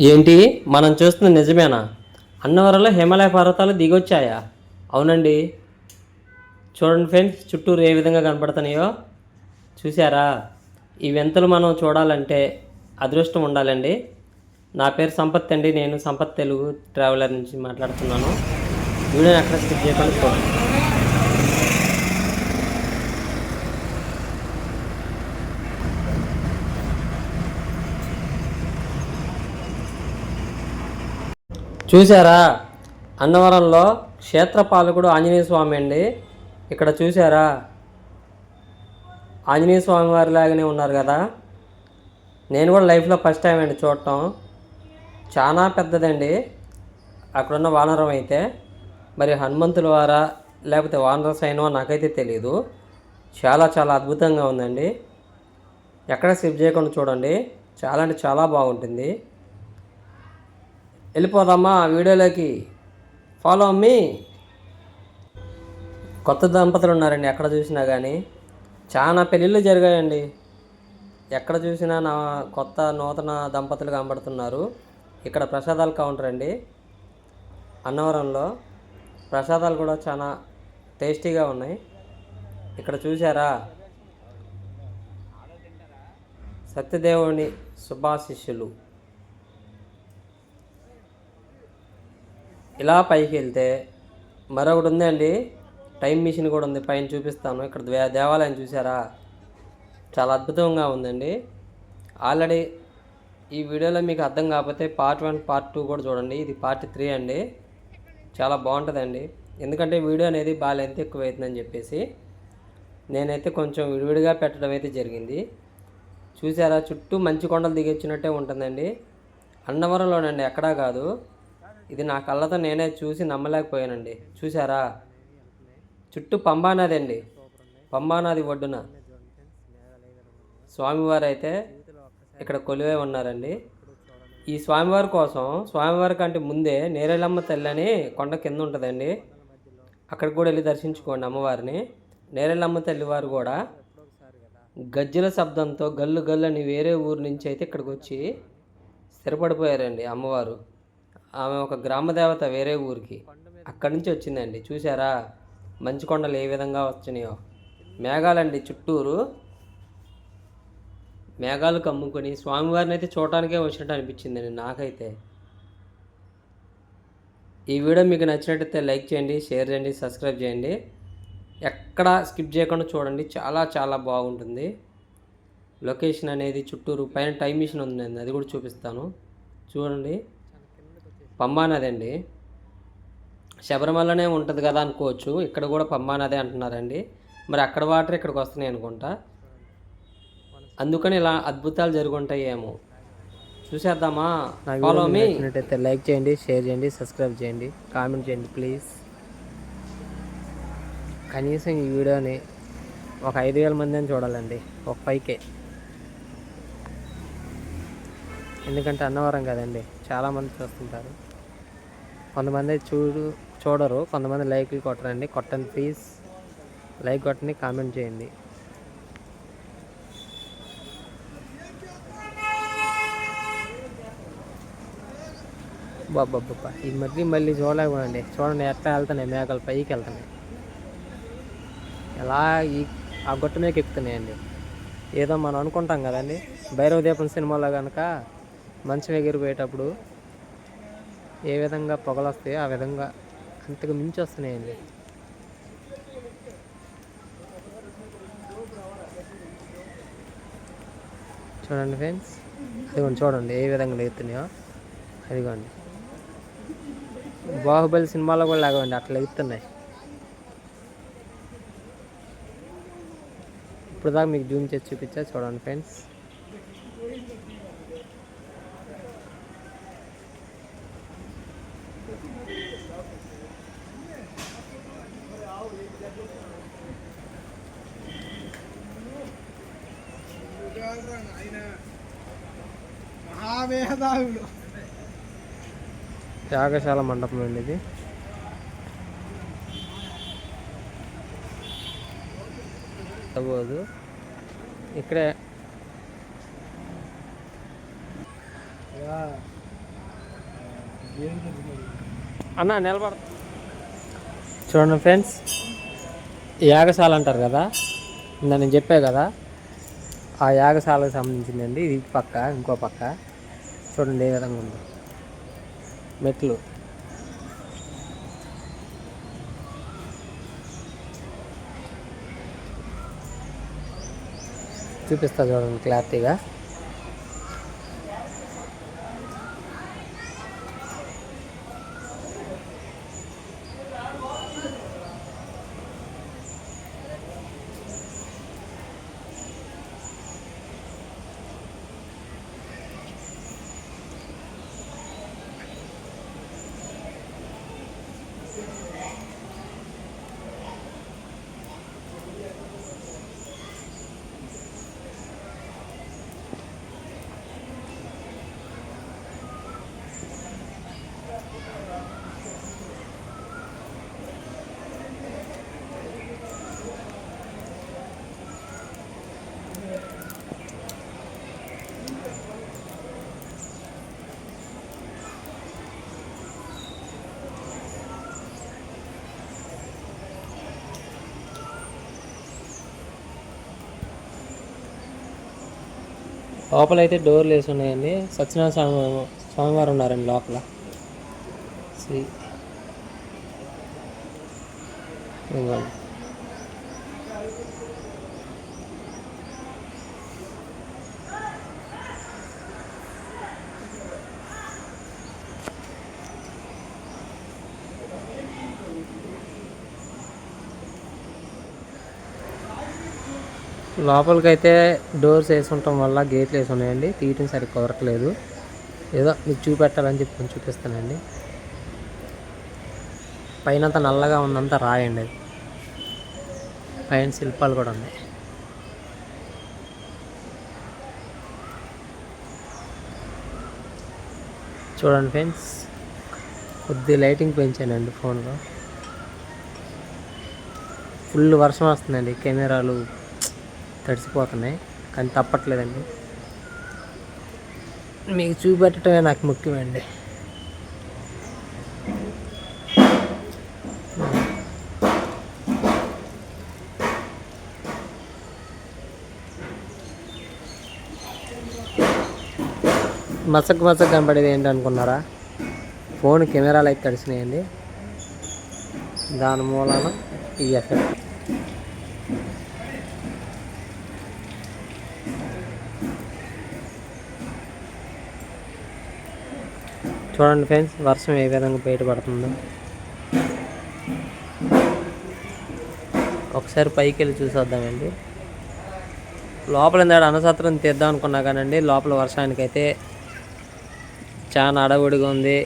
ఏంటి? మనం చూస్తున్న నిజమేనా? అన్నవరంలో హిమాలయ పర్వతాలు దిగొచ్చాయా? అవునండి. చూడండి ఫ్రెండ్స్ చుట్టూరు ఏ విధంగా కనపడుతున్నాయో. చూసారా ఈ వింతలు మనం చూడాలంటే అదృష్టం ఉండాలండి. నా పేరు సంపత్ అండి. నేను సంపత్ తెలుగు ట్రావెలర్ నుంచి మాట్లాడుతున్నాను. వీడియోని అక్కడ స్కిప్ చేయకుండా చూడండి. చూసారా అన్నవరంలో క్షేత్రపాలకుడు ఆంజనేయ స్వామి అండి. ఇక్కడ చూసారా ఆంజనేయ స్వామి వారి లాగానే ఉన్నారు కదా. నేను కూడా లైఫ్లో ఫస్ట్ టైం అండి చూడటం. చాలా పెద్దదండి. అక్కడున్న వానరం అయితే. మరి హనుమంతుల వారా లేకపోతే వానర సైనమా నాకైతే తెలియదు చాలా చాలా అద్భుతంగా ఉందండి. ఎక్కడ స్కిప్ చేయకుండా చూడండి. చాలా అంటే చాలా బాగుంటుంది. వెళ్ళిపోదామా వీడియోలోకి? ఫాలో మీ కొత్త దంపతులు ఉన్నారండి ఎక్కడ చూసినా కానీ చాలా పెళ్ళిళ్ళు జరిగాయండి. ఎక్కడ చూసినా నా కొత్త నూతన దంపతులు కనబడుతున్నారు. ఇక్కడ ప్రసాదాల కౌంటర్ అండి. అన్నవరంలో ప్రసాదాలు కూడా చాలా టేస్టీగా ఉన్నాయి. ఇక్కడ చూసారా సత్యదేవుని శుభాశిష్యులు. ఇలా పైకి వెళ్తే మరొకటి ఉందండి. టైం మిషన్ కూడా ఉంది. పైన చూపిస్తాను. ఇక్కడ దేవాలయం చూసారా? చాలా అద్భుతంగా ఉందండి. ఆల్రెడీ ఈ వీడియోలో మీకు అర్థం కాకపోతే పార్ట్ వన్ పార్ట్ టూ కూడా చూడండి. ఇది పార్ట్ త్రీ అండి. చాలా బాగుంటుందండి. ఎందుకంటే వీడియో అనేది బాగా లెంత్ ఎక్కువ అవుతుందని చెప్పేసి నేనైతే కొంచెం విడివిడిగా పెట్టడం అయితే జరిగింది. చూసారా? చుట్టూ మంచి కొండలు దిగొచ్చినట్టే ఉంటుందండి. అన్నవరంలోనండి. ఎక్కడా కాదు. ఇది నా కళ్ళతో నేనే చూసి నమ్మలేకపోయానండి. చూసారా చుట్టూ పంబానది అండి పంబానది ఒడ్డున. స్వామివారు అయితే ఇక్కడ కొలువై ఉన్నారండి. ఈ స్వామివారి కోసం స్వామివారి కంటే ముందే నేరేలమ్మ తల్లి అని కొండ కింద ఉంటుందండి. అక్కడికి కూడా వెళ్ళి దర్శించుకోండి అమ్మవారిని. నేరేలమ్మ తల్లి వారు కూడా గజ్జల శబ్దంతో గల్లు గల్లు అని వేరే ఊరు నుంచి అయితే ఇక్కడికి వచ్చి స్థిరపడిపోయారండి అమ్మవారు. ఆమె ఒక గ్రామ దేవత వేరే ఊరికి. అక్కడి నుంచి వచ్చిందండి. చూసారా మంచు కొండలు ఏ విధంగా వచ్చినాయో. మేఘాలండి చుట్టూరు. మేఘాలు కమ్ముకొని స్వామివారిని అయితే చూడటానికే వచ్చినట్టు అనిపించిందండి నాకైతే. ఈ వీడియో మీకు నచ్చినట్టయితే లైక్ చేయండి షేర్ చేయండి సబ్స్క్రైబ్ చేయండి. ఎక్కడ స్కిప్ చేయకుండా చూడండి. చాలా చాలా బాగుంటుంది. లొకేషన్ అనేది చుట్టూరు పైన టైం మిషన్ ఉంది అది కూడా చూపిస్తాను. చూడండి. పంబా నది అండి. శబరిమలనే ఉంటుంది కదా అనుకోవచ్చు. ఇక్కడ కూడా పంబా నది అంటున్నారండి. మరి అక్కడ వాటర్ ఇక్కడికి వస్తున్నాయి అనుకుంటా. అందుకని ఇలా అద్భుతాలు జరుగుంటాయి ఏమో. చూసేద్దామా? ఫాలో మీ లైక్ చేయండి షేర్ చేయండి సబ్స్క్రైబ్ చేయండి కామెంట్ చేయండి ప్లీజ్. కనీసం ఈ వీడియోని ఒక ఐదు వేల మంది అని చూడాలండి. ఒక పైకే. ఎందుకంటే అన్నవరం కదండి. చాలామంది చూస్తుంటారు. కొంతమంది చూడు చూడరు కొంతమంది లైక్లు కొట్టరండి. కొట్టండి ప్లీజ్ లైక్ కొట్టండి కామెంట్ చేయండి. బాబ్బా ఈ మళ్ళీ మళ్ళీ చూడలేకపోండి చూడండి ఎట్లా వెళ్తున్నాయి మేఘాలు పైకి వెళ్తున్నాయి. ఎలా ఈ ఆ గొట్ట మీదకి ఎక్కుతున్నాయండి. ఏదో మనం అనుకుంటాం కదండి. భైరవ దీపం సినిమాలో కనుక మంచం ఎగిరిపోయేటప్పుడు ఏ విధంగా పొగలు వస్తాయో ఆ విధంగా అంతకు మించి వస్తున్నాయండి. చూడండి ఫ్రెండ్స్ అదిగోండి చూడండి ఏ విధంగా లేగుతున్నాయో అదిగోండి. బాహుబలి సినిమాలో కూడా లాగండి అట్లా ఎగుతున్నాయి ఇప్పుడు దాకా మీకు జూమ్ చేసి చూపించా చూడండి ఫ్రెండ్స్. మహావేదాయుడు యాగశాల మండపం అండి ఇది. అవ్వదు ఇక్కడే. అన్న నిలబడ. చూడండి ఫ్రెండ్స్. యాగశాల అంటారు కదా? నేను చెప్పా కదా? ఆ యాగశాలకు సంబంధించిందండి. ఇది పక్క ఇంకో పక్క. చూడండి ఏ విధంగా ఉందో. మెట్లు. చూపిస్తా చూడండి క్లారిటీగా. లోపల అయితే డోర్లు వేసి ఉన్నాయండి. సత్యనారాయణ స్వామి స్వామివారు ఉన్నారండి లోపల. శ్రీ లోపలికైతే డోర్స్ వేసి ఉండటం వల్ల గేట్లు వేసి ఉన్నాయండి తీయటం సరిగ్గా కుదరట్లేదు. ఏదో మీకు చూపెట్టాలని చెప్పి కొంచెం చూపిస్తానండి. పైన అంతా నల్లగా ఉందంతా రాయండి అది. పైన శిల్పాలు కూడా ఉన్నాయి. చూడండి ఫ్రెండ్స్ కొద్ది లైటింగ్ పెంచానండి ఫోన్లో. ఫుల్ వర్షం వస్తుందండి కెమెరాలు తడిసిపోతున్నాయి కానీ తప్పట్లేదండి. మీకు చూపెట్టడమే నాకు ముఖ్యమండి. మసక్ మసక్ కనబడేది ఏంటి అనుకున్నారా? ఫోన్ కెమెరాలు అయితే తడిసినాయండి. దాని మూలాన ఈ ఎఫెక్ట్. చూడండి ఫ్రెండ్స్ వర్షం ఏ విధంగా బయటపడుతుందో. ఒకసారి పైకి వెళ్ళి చూసేద్దామండి. లోపల ఇందాడు అన్నసత్రం తీద్దాం అనుకున్నా కానండి లోపల వర్షానికైతే చాలా అడవుడిగా ఉంది.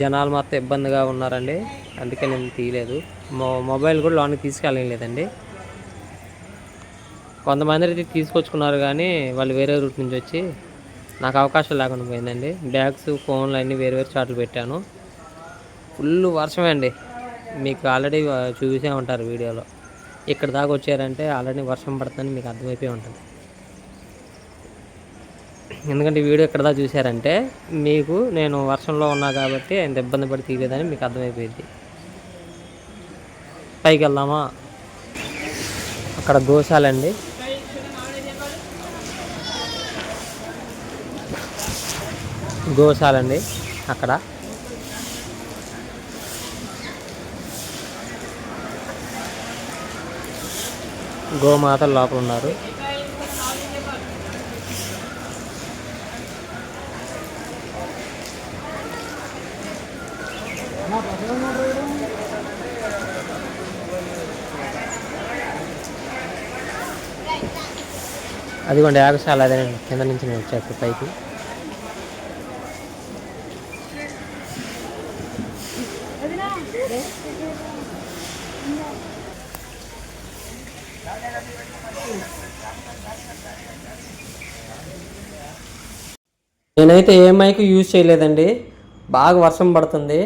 జనాలు మొత్తం ఇబ్బందిగా ఉన్నారండి. అందుకే నేను తీయలేదు. మొ మొబైల్ కూడా లోనికి తీసుకెళ్ళలేదండి. కొంతమంది అయితే తీసుకొచ్చుకున్నారు కానీ వాళ్ళు వేరే రూట్ నుంచి వచ్చి నాకు అవకాశం లేకుండా పోయిందండి. బ్యాగ్స్ ఫోన్లు అన్నీ వేరు వేరు చాట్లు పెట్టాను. ఫుల్ వర్షం అండి. మీకు ఆల్రెడీ చూసే ఉంటారు వీడియోలో. ఇక్కడ దాకా వచ్చారంటే ఆల్రెడీ వర్షం పడుతుందని మీకు అర్థమైపోయి ఉంటుంది. ఎందుకంటే వీడియో ఇక్కడ దాకా చూసారంటే మీకు నేను వర్షంలో ఉన్నా కాబట్టి ఎంత ఇబ్బంది పడి తీయలేదని మీకు అర్థమైపోయింది. పైకి వెళ్దామా? అక్కడ గోశాలండి గోశాలండి అక్కడ. గోమాతలు లోపల ఉన్నారు. అదిగోండి యాగశాల అదే కింద నుంచి నేను వచ్చాను పైకి. నేనైతే ఏ మైక్ యూజ్ చేయలేదండి. బాగా వర్షం పడుతుంది.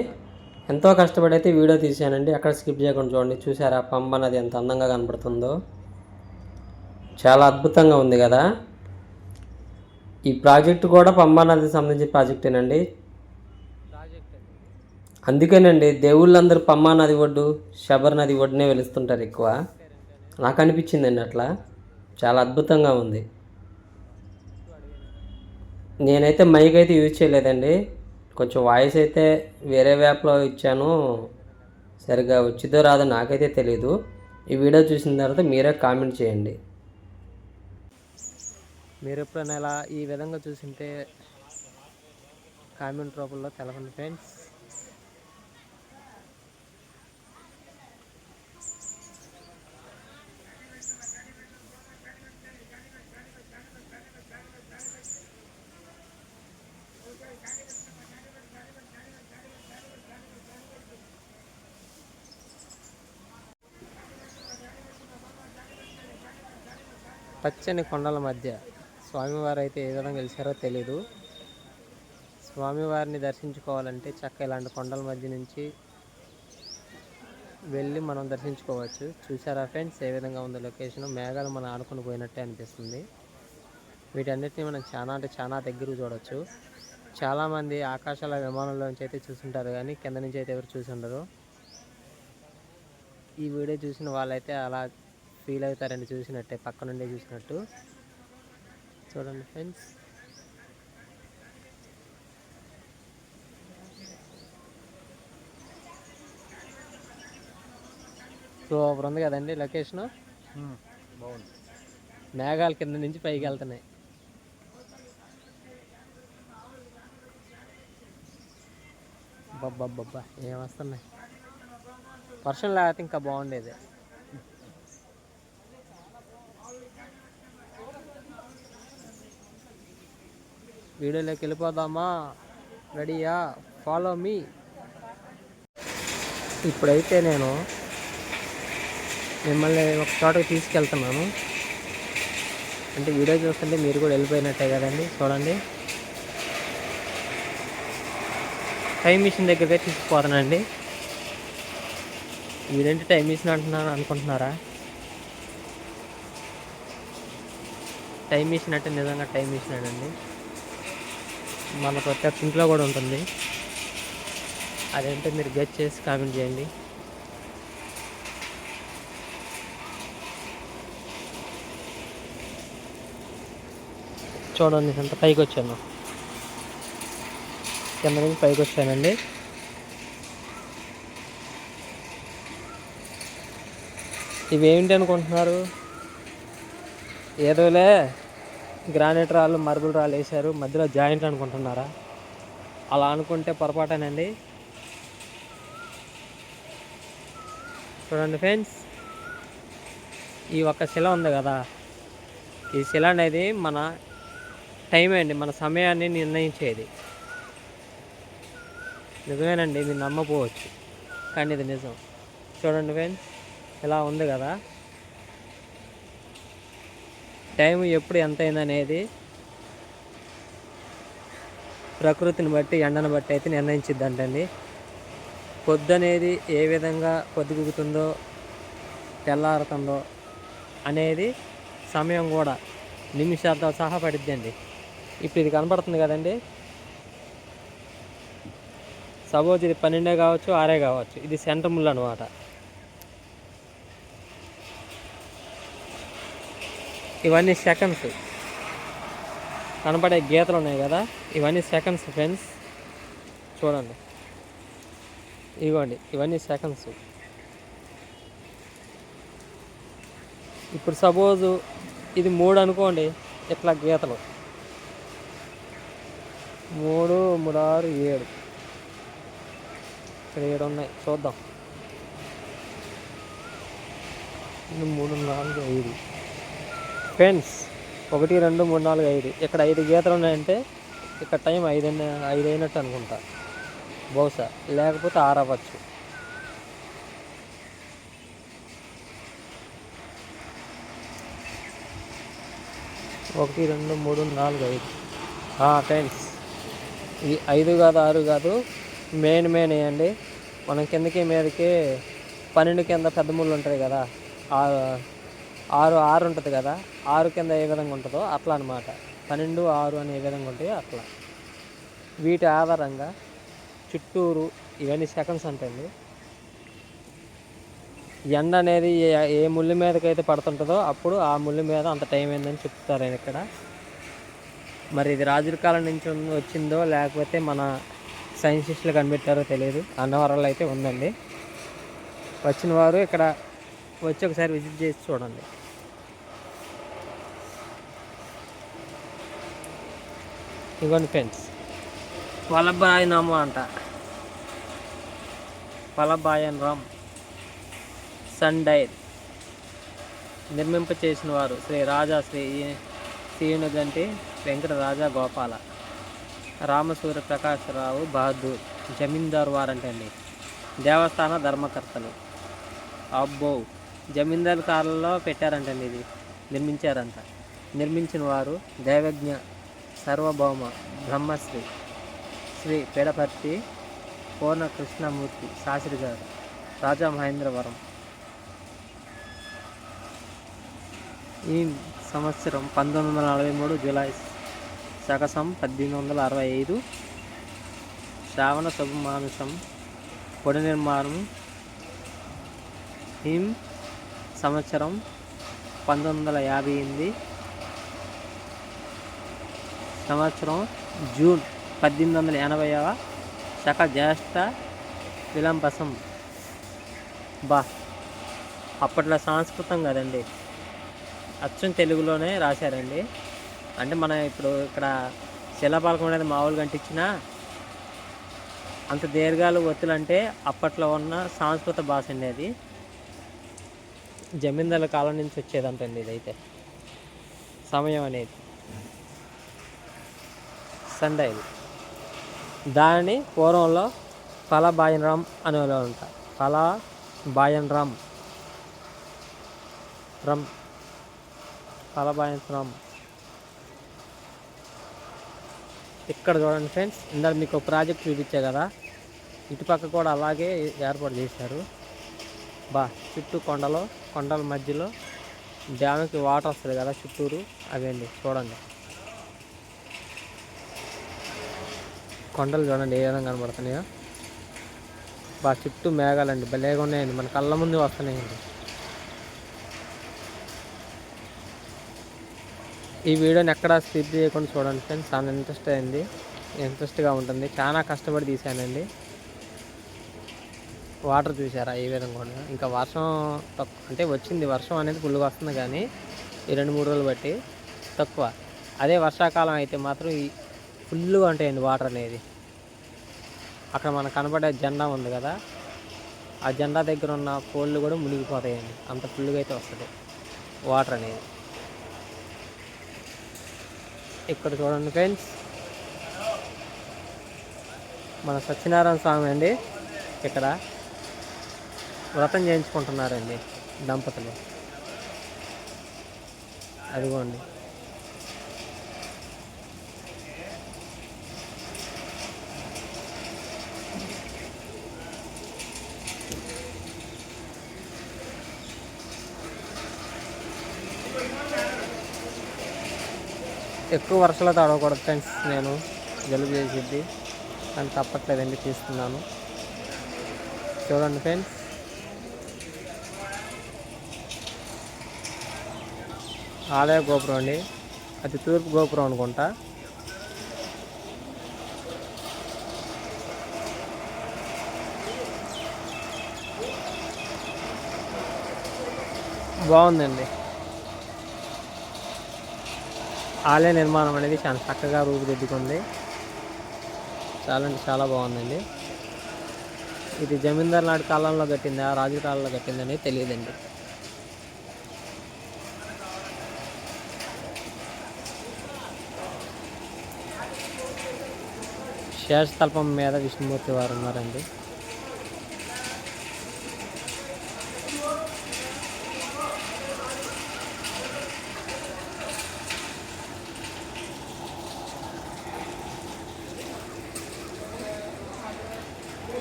ఎంతో కష్టపడి అయితే వీడియో తీసానండి అక్కడ స్కిప్ చేయకుండా చూడండి. చూసారా? పంబ నది ఎంత అందంగా కనపడుతుందో. చాలా అద్భుతంగా ఉంది కదా. ఈ ప్రాజెక్టు కూడా పంబ నదికి సంబంధించిన ప్రాజెక్టేనండి అందుకేనండి దేవుళ్ళందరూ పమ్మా నది ఒడ్డు శబర్ నది ఒడ్డునే వెలుస్తుంటారు ఎక్కువ. నాకు అనిపించిందండి అట్లా. చాలా అద్భుతంగా ఉంది. నేనైతే మైక్ అయితే యూజ్ చేయలేదండి. కొంచెం వాయిస్ అయితే వేరే యాప్లో ఇచ్చాను. సరిగా వచ్చిందో రాదో నాకైతే తెలీదు. ఈ వీడియో చూసిన తర్వాత మీరే కామెంట్ చేయండి. మీరు ఎప్పుడైనా ఇలా ఈ విధంగా చూసింటే కామెంట్ రూపంలో తెలపండి ఫ్రెండ్స్ పచ్చని కొండల మధ్య స్వామివారు అయితే ఏ విధంగా గెలిచారో తెలీదు. స్వామివారిని దర్శించుకోవాలంటే చక్క ఇలాంటి కొండల మధ్య నుంచి వెళ్ళి మనం దర్శించుకోవచ్చు. చూసారా ఫ్రెండ్స్? ఏ విధంగా ఉందో లొకేషన్? మేఘాలు మనం ఆడుకుని పోయినట్టే అనిపిస్తుంది. వీటన్నిటిని మనం చాలా అంటే చాలా దగ్గర చూడవచ్చు చాలామంది ఆకాశాల విమానంలోంచి అయితే చూసుంటారు కానీ కింద నుంచి అయితే ఎవరు చూసి ఉండరు ఈ వీడియో చూసిన వాళ్ళైతే అలా ఫీల్ అవుతారండి చూసినట్టే పక్క నుండే చూసినట్టు. చూడండి ఫ్రెండ్స్. సూపర్ ఉంది కదండి లొకేషన్? బాగుంది. మేఘాల కింద నుంచి పైకి వెళ్తున్నాయి. బబ్బబ్బబ్బా ఏం వస్తున్నాయి? వర్షం లేకపోతే ఇంకా బాగుండేది. వీడియోలోకి వెళ్ళిపోదామా? రెడీయా? Follow me. ఇప్పుడైతే నేను మిమ్మల్ని ఒక చోటకి తీసుకెళ్తున్నాను. అంటే వీడియో చూస్తుంటే మీరు కూడా వెళ్ళిపోయినట్టే కదండి చూడండి. టైం మిషన్ దగ్గరికి తీసుకుపోతానండి వీడేంటి టైం మిషన్ అంటున్నాను అనుకుంటున్నారా? టైం మిషన్ అంటే నిజంగా టైం మిషన్ అండి మన ప్రతి ఒక్క ఇంట్లో కూడా ఉంటుంది. అదేంటో మీరు గెట్ చేసి కామెంట్ చేయండి. చూడండి ఎంత పైకి వచ్చాను. కింద నుంచి పైకి వచ్చానండి. ఇవేమిటి అనుకుంటున్నారు? ఏదోలే. గ్రానైట్ రాళ్ళు మార్బుల్ రాళ్ళు వేశారు. మధ్యలో జాయింట్ అనుకుంటున్నారా? అలా అనుకుంటే పొరపాటేనండి. చూడండి ఫ్రెండ్స్ ఈ ఒక్క శిల ఉంది కదా. ఈ శిల అనేది మన టైం అండి మన సమయాన్ని నిర్ణయించేది. నిజమేనండి మీరు నమ్మపోవచ్చు కానీ ఇది నిజం. చూడండి ఫ్రెండ్స్ ఇలా ఉంది కదా. టైం ఎప్పుడు ఎంత అయిందనేది ప్రకృతిని బట్టి ఎండను బట్టి అయితే నిర్ణయించిద్దంటండి. పొద్దు అనేది ఏ విధంగా పొద్దుగుతుందో తెల్లారుతుందో అనేది సమయం కూడా నిమిషాలతో సహా పడిద్దండి. ఇప్పుడు ఇది కనపడుతుంది కదండి. సపోజ్ ఇది పన్నెండే కావచ్చు ఆరే కావచ్చు. ఇది సెంటర్ ముళ్ళు అనమాట ఇవన్నీ సెకండ్స్ కనపడే గీతలు ఉన్నాయి కదా? ఇవన్నీ సెకండ్స్ ఫ్రెండ్స్ చూడండి. ఇవ్వండి ఇవన్నీ సెకండ్స్ ఇప్పుడు సపోజు ఇది మూడు అనుకోండి ఇట్లా గీతలు. మూడు మూడు ఆరు ఏడు. ఇక్కడ ఏడు ఉన్నాయి చూద్దాం. మూడు నాలుగు ఐదు. ఫ్రెండ్స్ ఒకటి రెండు మూడు నాలుగు ఐదు. ఇక్కడ ఐదు గీతలు ఉన్నాయంటే ఇక్కడ టైం ఐదు ఐదు అయినట్టు అనుకుంటా. బహుశా. లేకపోతే ఆరవచ్చు ఒకటి రెండు మూడు నాలుగు ఐదు. ఫ్రెండ్స్ ఇది ఐదు కాదు ఆరు కాదు. మెయిన్ మెయిన్ వేయండి. మనం కిందకి మీదకి పన్నెండు కింద పెద్ద ముళ్ళు ఉంటాయి కదా. ఆరు ఆరు ఉంటుంది కదా ఆరు కింద ఏ విధంగా ఉంటుందో అట్లా అనమాట పన్నెండు ఆరు అని ఏ విధంగా ఉంటాయో అట్లా. వీటి ఆధారంగా చుట్టూరు ఇవన్నీ సెకండ్స్ అంటండి. ఎండ అనేది ఏ- ఏ ముళ్ళు మీదకైతే పడుతుంటుందో అప్పుడు ఆ ముళ్ళు మీద అంత టైం అయిందని చెప్తారు ఆయన ఇక్కడ. మరి ఇది రాజుల కాలం నుంచి వచ్చిందో లేకపోతే మన సైంటిస్టులు కనిపెట్టారో తెలియదు అన్నవరంలో అయితే ఉందండి. వచ్చిన వారు ఇక్కడ వచ్చి ఒకసారి విజిట్ చేసి చూడండి. ఇగోండి ఫ్రెండ్స్. వల్లభాయ్ నామం అంట. వల్లభాయన్ రామ్. సండైర్. నిర్మింప చేసిన వారు శ్రీ రాజా శ్రీ శ్రీనుగంటి వెంకట రాజా గోపాల. రామసూర్య ప్రకాశరావు బహదూర్. జమీందారు వారంటండి. దేవస్థాన ధర్మకర్తలు. అబ్బో. జమీందారు కాలంలో పెట్టారంటండి ఇది. నిర్మించారంట. నిర్మించిన వారు దైవజ్ఞ సర్వభౌమ బ్రహ్మశ్రీ శ్రీ పెడపర్తి పూర్ణ కృష్ణమూర్తి శాస్త్రి గారు రాజా మహేంద్రవరం. ఈ సంవత్సరం పంతొమ్మిది వందల నలభై మూడు జూలై శకసం పద్దెనిమిది వందల అరవై ఐదు శ్రావణ శుభమానుషం పొడి నిర్మాణం హిం సంవత్సరం పంతొమ్మిది వందల యాభై ఎనిమిది. సంవత్సరం జూన్ పద్దెనిమిది వందల ఎనభైవ శక జ్యేష్ఠ విలంబసం. బా అప్పట్లో సంస్కృతం కదండి. అచ్చం తెలుగులోనే రాశారండి. అంటే మనం ఇప్పుడు ఇక్కడ శిలాపాలకం అనేది మామూలుగా అంటించినా అంత దీర్ఘాలు ఒత్తులంటే అప్పట్లో ఉన్న సంస్కృత భాష అండి అది. జమీందారుల కాలం నుంచి వచ్చేదంటండి ఇదైతే. సమయం అనేది. సండే ఇది. దానిని పూర్వంలో ఫల బాయన్ రామ్ అనేవాళ్ళు ఫల బాయన్ రామ్. రమ్. ఫల బాయనరామ్ ఇక్కడ చూడండి ఫ్రెండ్స్ ఇందాక మీకు ఒక ప్రాజెక్ట్ చూపించే కదా. ఇటుపక్క కూడా అలాగే ఏర్పాటు చేశారు. బా చుట్టూ కొండలో కొండల మధ్యలో డ్యామ్కి వాటర్ వస్తుంది కదా చుట్టూరు? అవేండి చూడండి. కొండలు చూడండి ఏ విధంగా కనబడుతున్నాయో. బాగా చుట్టూ మేఘాలండి భలేగా ఉన్నాయండి. మన కళ్ళ ముందు వస్తున్నాయండి. ఈ వీడియోని ఎక్కడ స్కిప్ చేయకుండా చూడండి ఫ్రెండ్స్. చాలా ఇంట్రెస్ట్ అయింది. ఇంట్రెస్ట్గా ఉంటుంది. చాలా కష్టపడి తీశానండి. వాటర్ చూసారా ఏ విధంగా కూడా ఇంకా వర్షం తక్కువ అంటే వచ్చింది వర్షం అనేది ఫుల్గా వస్తుంది కానీ ఈ రెండు మూడు రోజులు బట్టి తక్కువ. అదే వర్షాకాలం అయితే మాత్రం ఈ ఫుల్గా ఉంటాయండి వాటర్ అనేది. అక్కడ మనకు కనబడే జెండా ఉంది కదా ఆ జెండా దగ్గర ఉన్న కోళ్ళు కూడా మునిగిపోతాయండి. అంత ఫుల్గా అయితే వస్తుంది వాటర్ అనేది. ఇక్కడ చూడండి ఫ్రెండ్స్ మన సత్యనారాయణ స్వామి అండి ఇక్కడ. వ్రతం చేయించుకుంటున్నారండి దంపతులు. అదిగోండి. ఎక్కువ వర్షాలు తడవకూడదు ఫ్రెండ్స్ నేను జలుబు చేసిద్ది. కానీ తప్పట్లేదండి తీస్తున్నాను. చూడండి ఫ్రెండ్స్. ఆలయ గోపురం అండి. అది తూర్పు గోపురం అనుకుంటా. బాగుందండి. ఆలయ నిర్మాణం అనేది చాలా చక్కగా రూపుదిద్దుకుంది. చాలా అంటే చాలా బాగుందండి. ఇది జమీందార్ నాటి కాలంలో కట్టిందా రాజు కాలంలో కట్టిందని తెలియదండి. శేషతల్పం మీద విష్ణుమూర్తి వారు ఉన్నారండి.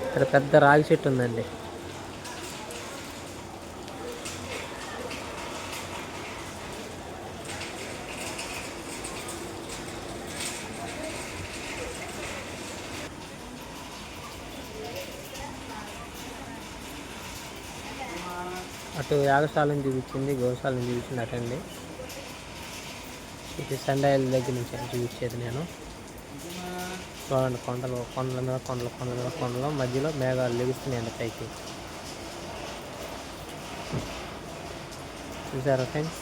ఇక్కడ పెద్ద రాగి చెట్టు ఉందండి. అటు యాగశాలను చూపించింది గోశాలను చూపించింది అటండి ఇది సండాయిల దగ్గర నుంచి చూపించేది నేను. చూడండి కొండలు కొండల మీద కొండలు కొండల మీద కొండలు మధ్యలో మేఘాలు లెగుస్తున్నాయండి పైకి. చూసారా ఫ్రెండ్స్?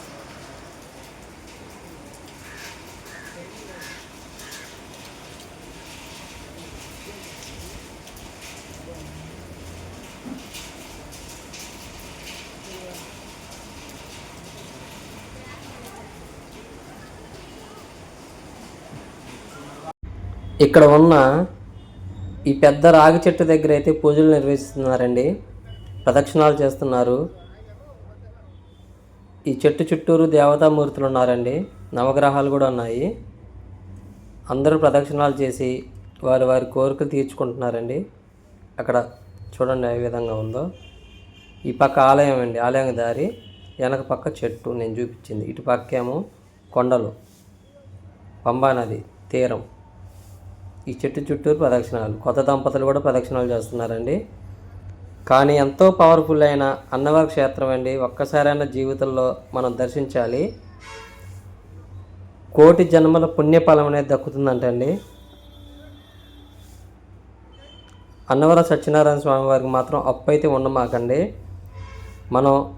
ఇక్కడ ఉన్న ఈ పెద్ద రాగి చెట్టు దగ్గర అయితే పూజలు నిర్వహిస్తున్నారండి. ప్రదక్షిణాలు చేస్తున్నారు. ఈ చెట్టు చుట్టూరు దేవతామూర్తులు ఉన్నారండి. నవగ్రహాలు కూడా ఉన్నాయి. అందరూ ప్రదక్షిణాలు చేసి వారి వారి కోరికలు తీర్చుకుంటున్నారండి. అక్కడ చూడండి ఏ విధంగా ఉందో. ఈ పక్క ఆలయం అండి. ఆలయం దారి వెనక పక్క చెట్టు నేను చూపించింది. ఇటు పక్కేమో కొండలు. పంబానది తీరం. ఈ చెట్టు చుట్టూరు ప్రదక్షిణాలు. కొత్త దంపతులు కూడా ప్రదక్షిణాలు చేస్తున్నారండి. కానీ ఎంతో పవర్ఫుల్ అయిన అన్నవర క్షేత్రం అండి. ఒక్కసారైనా జీవితంలో మనం దర్శించాలి. కోటి జన్మల పుణ్యఫలం అనేది దక్కుతుందంటండి. అన్నవర సత్యనారాయణ స్వామి వారికి మాత్రం అప్పు అయితే ఉండమాకండి. మనం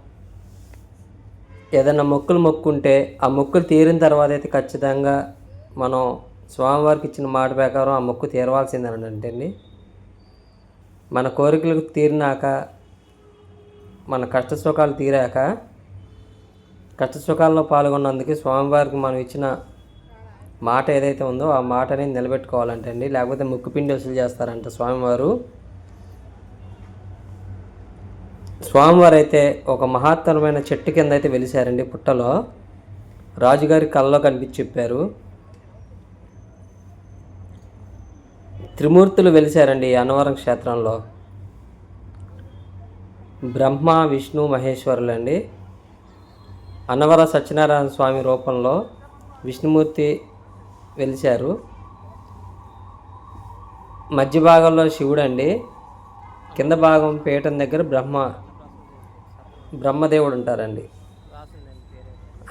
ఏదైనా మొక్కులు మొక్కుంటే ఆ మొక్కులు తీరిన తర్వాత అయితే ఖచ్చితంగా మనం స్వామివారికి ఇచ్చిన మాట ప్రకారం ఆ మొక్కు తీరవాల్సిందేనంటే అండి. మన కోరికలు తీరినాక మన కష్ట సుఖాలు తీరాక కష్ట సుఖాల్లో పాల్గొన్నందుకు స్వామివారికి మనం ఇచ్చిన మాట ఏదైతే ఉందో ఆ మాట అనేది లేకపోతే ముక్కు పిండి వసూలు చేస్తారంట స్వామివారు. స్వామివారు అయితే ఒక మహత్తరమైన చెట్టు కింద అయితే వెలిశారండి పుట్టలో. రాజుగారి కళ్ళలో కనిపించి చెప్పారు. త్రిమూర్తులు వెలిశారండి అన్నవరం క్షేత్రంలో. బ్రహ్మ విష్ణు మహేశ్వరులండి. అన్నవర సత్యనారాయణ స్వామి రూపంలో విష్ణుమూర్తి వెలిశారు. మధ్య భాగంలో శివుడు అండి కింద భాగం పీఠం దగ్గర బ్రహ్మ బ్రహ్మదేవుడు ఉంటారండి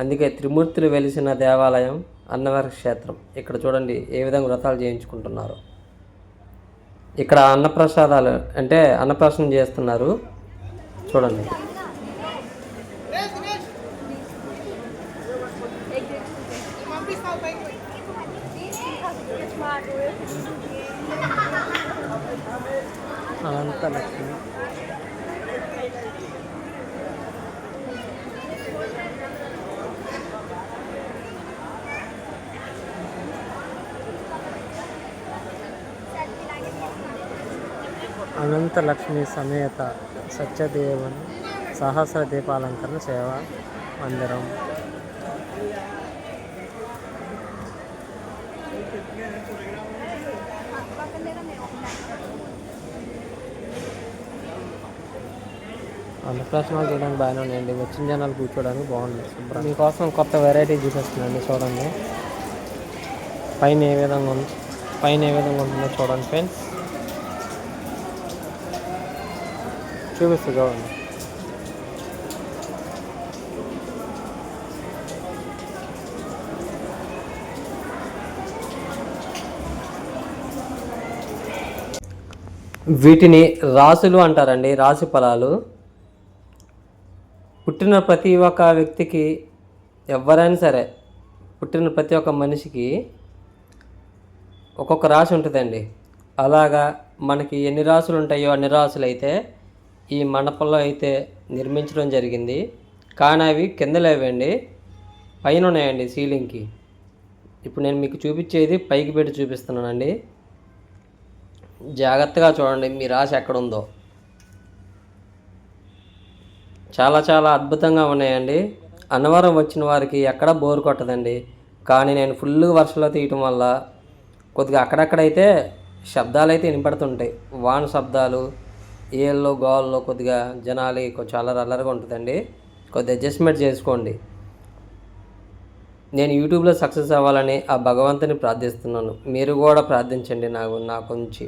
అందుకే త్రిమూర్తులు వెలిసిన దేవాలయం అన్నవర క్షేత్రం. ఇక్కడ చూడండి ఏ విధంగా వ్రతాలు చేయించుకుంటున్నారు. ఇక్కడ అన్నప్రసాదాలు అంటే అన్నప్రాసనం చేస్తున్నారు. చూడండి. అనంత లక్ష్మి అనంత లక్ష్మి సమేత సత్యదేవుని సహస్ర దీపాలంకరణ సేవ మందిరం. అన్నప్రాసనాలు చేయడానికి బాగానే ఉన్నాయండి. వచ్చిన జనాలు కూర్చోడానికి బాగుంది శుభ్రం మీకోసం కొత్త వెరైటీ చూపిస్తున్నాండి చూడండి. పైన ఏ విధంగా ఉంది పైన ఏ విధంగా ఉంటుందో చూడండి ఫ్రెండ్స్ చూపిస్తూ చూడండి వీటిని రాసులు అంటారండి రాశి ఫలాలు. పుట్టిన ప్రతి ఒక్క వ్యక్తికి ఎవరైనా సరే పుట్టిన ప్రతి ఒక్క మనిషికి ఒక్కొక్క రాశి ఉంటుందండి. అలాగా మనకి ఎన్ని రాసులు ఉంటాయో అన్ని రాసులు అయితే ఈ మండపంలో అయితే నిర్మించడం జరిగింది. కానీ అవి కింద లేవండి. పైన ఉన్నాయండి సీలింగ్కి ఇప్పుడు నేను మీకు చూపించేది పైకి పెట్టి చూపిస్తున్నానండి. జాగ్రత్తగా చూడండి మీ రాశి ఎక్కడుందో. చాలా చాలా అద్భుతంగా ఉన్నాయండి. అన్నవరం వచ్చిన వారికి ఎక్కడ బోర్ కొట్టదండి. కానీ నేను ఫుల్గా వర్షంలో తీయటం వల్ల కొద్దిగా అక్కడక్కడైతే శబ్దాలు అయితే వినపడుతుంటాయి. వాన శబ్దాలు ఏళ్ళలో గోల్లో కొద్దిగా జనాలు కొంచెం అల్లరి అల్లరిగా ఉంటుందండి. కొద్దిగా అడ్జస్ట్మెంట్ చేసుకోండి. నేను యూట్యూబ్లో సక్సెస్ అవ్వాలని ఆ భగవంతుని ప్రార్థిస్తున్నాను. మీరు కూడా ప్రార్థించండి నాకు నా గురించి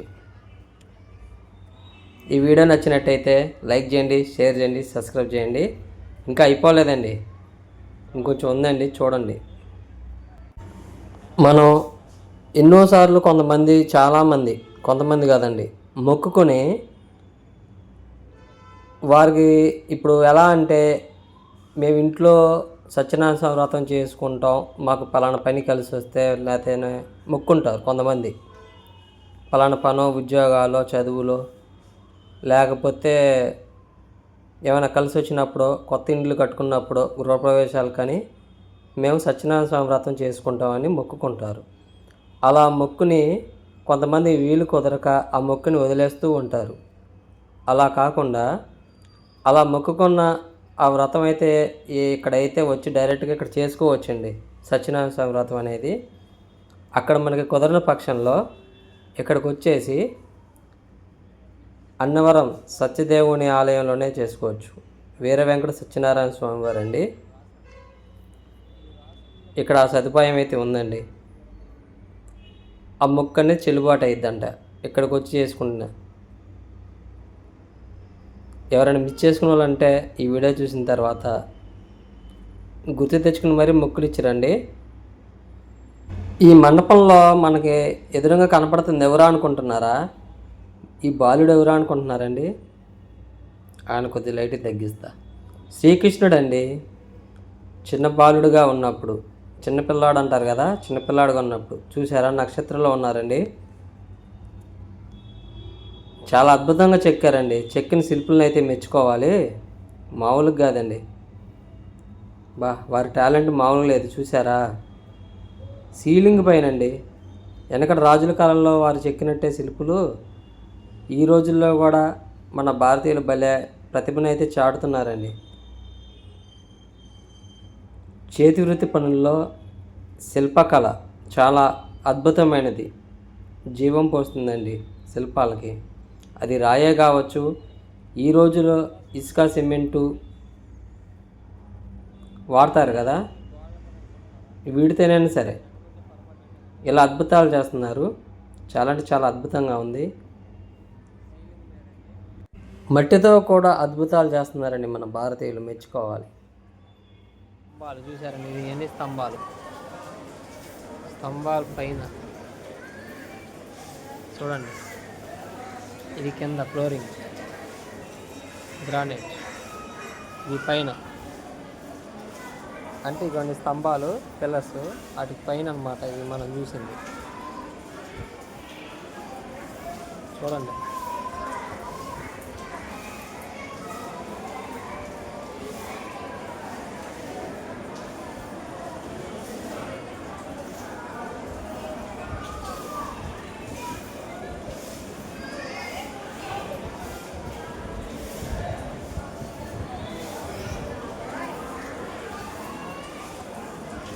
ఈ వీడియో నచ్చినట్టయితే లైక్ చేయండి షేర్ చేయండి సబ్స్క్రైబ్ చేయండి. ఇంకా అయిపోలేదండి. ఇంకొంచెం ఉందండి చూడండి. మనం ఎన్నోసార్లు కొంతమంది చాలామంది కొంతమంది కాదండి మొక్కుకొని వారికి ఇప్పుడు ఎలా అంటే మేము ఇంట్లో సత్యనారాయణ వ్రతం చేసుకుంటాం. మాకు పలానా పని కలిసి వస్తే లేకపోతే మొక్కుంటారు కొంతమంది. పలానా పనో ఉద్యోగాలు చదువులు లేకపోతే ఏమైనా కలిసి వచ్చినప్పుడు కొత్త ఇండ్లు కట్టుకున్నప్పుడు గృహప్రవేశాలు కానీ మేము సత్యనారాయణ స్వామి వ్రతం చేసుకుంటామని మొక్కుకుంటారు. అలా మొక్కుని కొంతమంది వీలు కుదరక ఆ మొక్కుని వదిలేస్తూ ఉంటారు. అలా కాకుండా అలా మొక్కుకున్న ఆ వ్రతం అయితే ఈ- ఇక్కడైతే వచ్చి డైరెక్ట్గా ఇక్కడ చేసుకోవచ్చండి. సత్యనారాయణ స్వామి వ్రతం అనేది. అక్కడ మనకి కుదరని పక్షంలో ఇక్కడికి వచ్చేసి అన్నవరం సత్యదేవుని ఆలయంలోనే చేసుకోవచ్చు. వీర వెంకట సత్యనారాయణ స్వామి వారండి. ఇక్కడ ఆ సదుపాయం అయితే ఉందండి. ఆ మొక్క అనేది చెల్లుబాటు అయిద్దంట. ఇక్కడికి వచ్చి చేసుకుంటున్నా. ఎవరైనా మిస్ చేసుకున్న వాళ్ళంటే ఈ వీడియో చూసిన తర్వాత గుర్తు తెచ్చుకుని మరీ మొక్కులు ఇచ్చారండి. ఈ మండపంలో మనకి ఎదురుగా కనపడుతుంది ఎవరా అనుకుంటున్నారా? ఈ బాలుడు ఎవరా అనుకుంటున్నారండి? ఆయన కొద్ది లైట్ తగ్గిస్తా. శ్రీకృష్ణుడు అండి చిన్న బాలుడుగా ఉన్నప్పుడు చిన్నపిల్లాడు అంటారు కదా చిన్నపిల్లాడుగా ఉన్నప్పుడు చూసారా? నక్షత్రంలో ఉన్నారండి. చాలా అద్భుతంగా చెక్కారండి. చెక్కిన శిల్పులను అయితే మెచ్చుకోవాలి. మామూలుగా కాదండి. బా వారి టాలెంట్ మామూలుగా లేదు చూసారా సీలింగ్ పైన అండి వెనకటి రాజుల కాలంలో వారు చెక్కినట్టే శిల్పులు. ఈ రోజుల్లో కూడా మన భారతీయులు భలే ప్రతిభను అయితే చాటుతున్నారండి. చేతి వృత్తి పనుల్లో శిల్పకళ చాలా అద్భుతమైనది. జీవం పోస్తుందండి శిల్పాలకి. అది రాయే కావచ్చు. ఈ రోజులో ఇసుక సిమెంటు వాడతారు కదా? వీడితేనైనా సరే. ఇలా అద్భుతాలు చేస్తున్నారు. చాలా అంటే చాలా అద్భుతంగా ఉంది. మట్టితో కూడా అద్భుతాలు చేస్తున్నారండి మన భారతీయులు మెచ్చుకోవాలి. స్తంభాలు చూసారండి ఇది ఎన్ని స్తంభాలు? స్తంభాల పైన. చూడండి. ఇది కింద ఫ్లోరింగ్. గ్రానైట్ ఇది పైన. అంటే కొన్ని స్తంభాలు పిల్లర్స్ వాటి పైన అనమాట ఇది మనం చూసింది. చూడండి.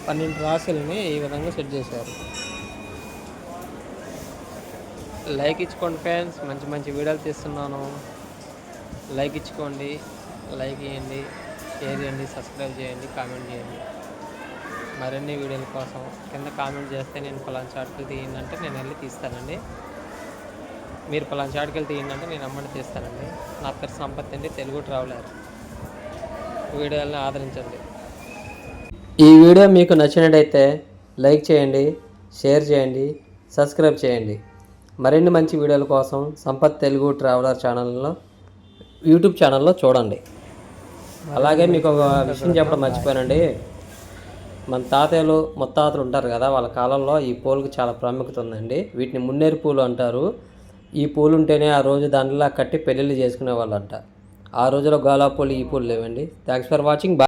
పన్నెండు రాసుల్ని ఈ విధంగా సెట్ చేశారు. లైక్ ఇచ్చుకోండి ఫ్యాన్స్ మంచి మంచి వీడియోలు తీస్తున్నాను. లైక్ ఇచ్చుకోండి. లైక్ చేయండి. షేర్ చేయండి. సబ్స్క్రైబ్ చేయండి. కామెంట్ చేయండి. మరిన్ని వీడియోల కోసం కింద కామెంట్ చేస్తే నేను పలానా చాటుకెళ్ళి తీయండి నేను వెళ్ళి తీస్తానండి. మీరు పలానా చాటుకెళ్ళి తీయండి అంటే నేను అమ్మని తీస్తానండి. నా పేరు సంపత్ అండి. తెలుగు ట్రావెలర్. వీడియోలను ఆదరించండి. ఈ వీడియో మీకు నచ్చినట్టయితే లైక్ చేయండి షేర్ చేయండి సబ్స్క్రైబ్ చేయండి. మరిన్ని మంచి వీడియోల కోసం సంపత్ తెలుగు ట్రావెలర్ ఛానల్లో యూట్యూబ్ ఛానల్లో చూడండి. అలాగే మీకు ఒక విషయం చెప్పడం మర్చిపోయానండి. మన తాతయ్యలు ముత్తాతలు ఉంటారు కదా వాళ్ళ కాలంలో ఈ పూలకు చాలా ప్రాముఖ్యత ఉందండి. వీటిని మున్నేరు పూలు అంటారు. ఈ పూలు ఉంటేనే ఆ రోజు దానిలా కట్టి పెళ్ళిళ్ళు చేసుకునే వాళ్ళు అంట ఆ రోజులో గోలా పూలు ఈ పూలు లేవండి. Thanks for watching